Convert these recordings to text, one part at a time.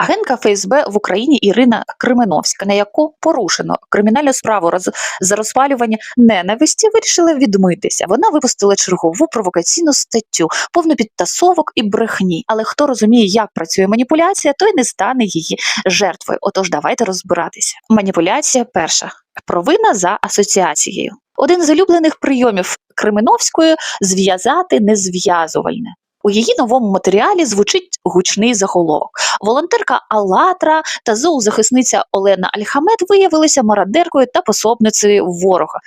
агентка ФСБ в Україні Ірина Кременовська, на яку порушено кримінальну справу роз... за розпалювання ненависті, вирішила відмитися. Вона випустила чергову провокаційну статтю, повну підтасовок і брехні. Але хто розуміє, як працює маніпуляція, той не стане її жертвою. Отож, давайте розбиратися. Маніпуляція перша провина за асоціацією. Один з улюблених прийомів Кременовської зв'язати незв'язувальне. У її новому матеріалі звучить гучний заголовок. Волонтерка Алатра та зоозахисниця Олена Альхамед виявилися мародеркою та пособницею ворога.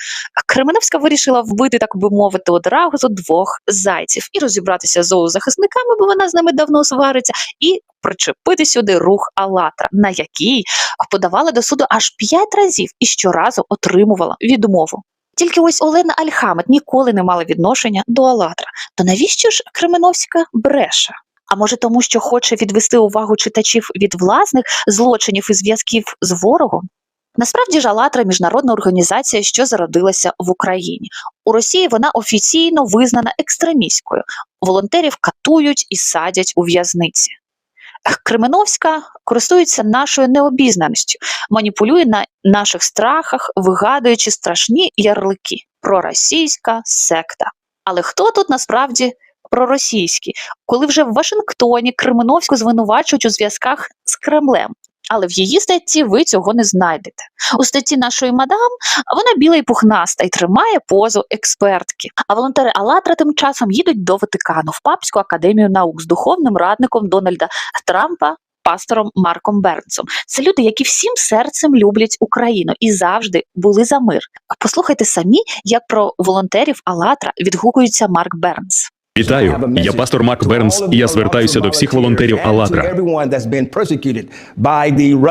Кременевська вирішила вбити, так би мовити, одразу двох зайців і розібратися з зоозахисниками, бо вона з ними давно свариться, і причепити сюди рух Алатра, на який подавала до суду аж п'ять разів і щоразу отримувала відмову. Тільки ось Олена Альхамед ніколи не мала відношення до Алатра. То навіщо ж Кременовська бреше? А може тому, що хоче відвести увагу читачів від власних злочинів і зв'язків з ворогом? Насправді ж Алатра міжнародна організація, що зародилася в Україні. У Росії вона офіційно визнана екстремістською. Волонтерів катують і садять у в'язниці. Кременовська користується нашою необізнаністю, маніпулює на наших страхах, вигадуючи страшні ярлики проросійська секта. Але хто тут насправді проросійський, коли вже в Вашингтоні Кременовську звинувачують у зв'язках з Кремлем? Але в її статті ви цього не знайдете. У статті нашої мадам вона біла і пухнаста і тримає позу експертки. А волонтери Алатра тим часом їдуть до Ватикану в Папську академію наук з духовним радником Дональда Трампа. Пастором Марком Бернсом це люди, які всім серцем люблять Україну і завжди були за мир. Послухайте самі, як про волонтерів Алатра відгукується Марк Бернс. Вітаю, я пастор Марк Бернс, і я звертаюся до всіх волонтерів Алатра,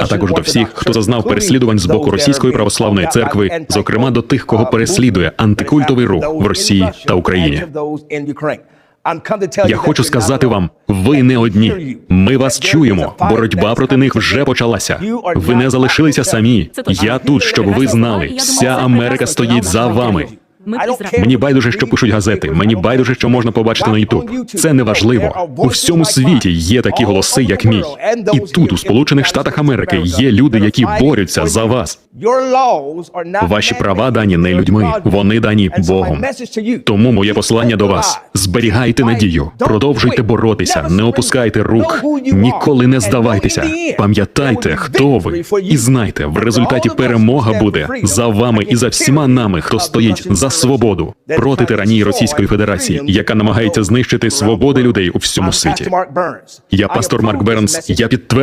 а також до всіх, хто зазнав переслідувань з боку російської православної церкви, зокрема до тих, кого переслідує антикультовий рух в Росії та Україні. Я хочу сказати вам, ви не одні. Ми вас чуємо. Боротьба проти них вже почалася. Ви не залишилися самі. Я тут, щоб ви знали. Вся Америка стоїть за вами. Мені байдуже, що пишуть газети. Мені байдуже, що можна побачити на Ютуб. Це не важливо. У всьому світі є такі голоси, як мій. І тут, у Сполучених Штатах Америки, є люди, які борються за вас. Ваші права дані не людьми, вони дані Богом. Тому моє послання до вас: зберігайте надію, продовжуйте боротися, не опускайте рук, ніколи не здавайтеся. Пам'ятайте, хто ви, і знайте, в результаті перемога буде за вами і за всіма нами, хто стоїть за свободу проти тиранії Російської Федерації, яка намагається знищити свободи людей у всьому світі. Я пастор Марк Бернс. Я підтверджую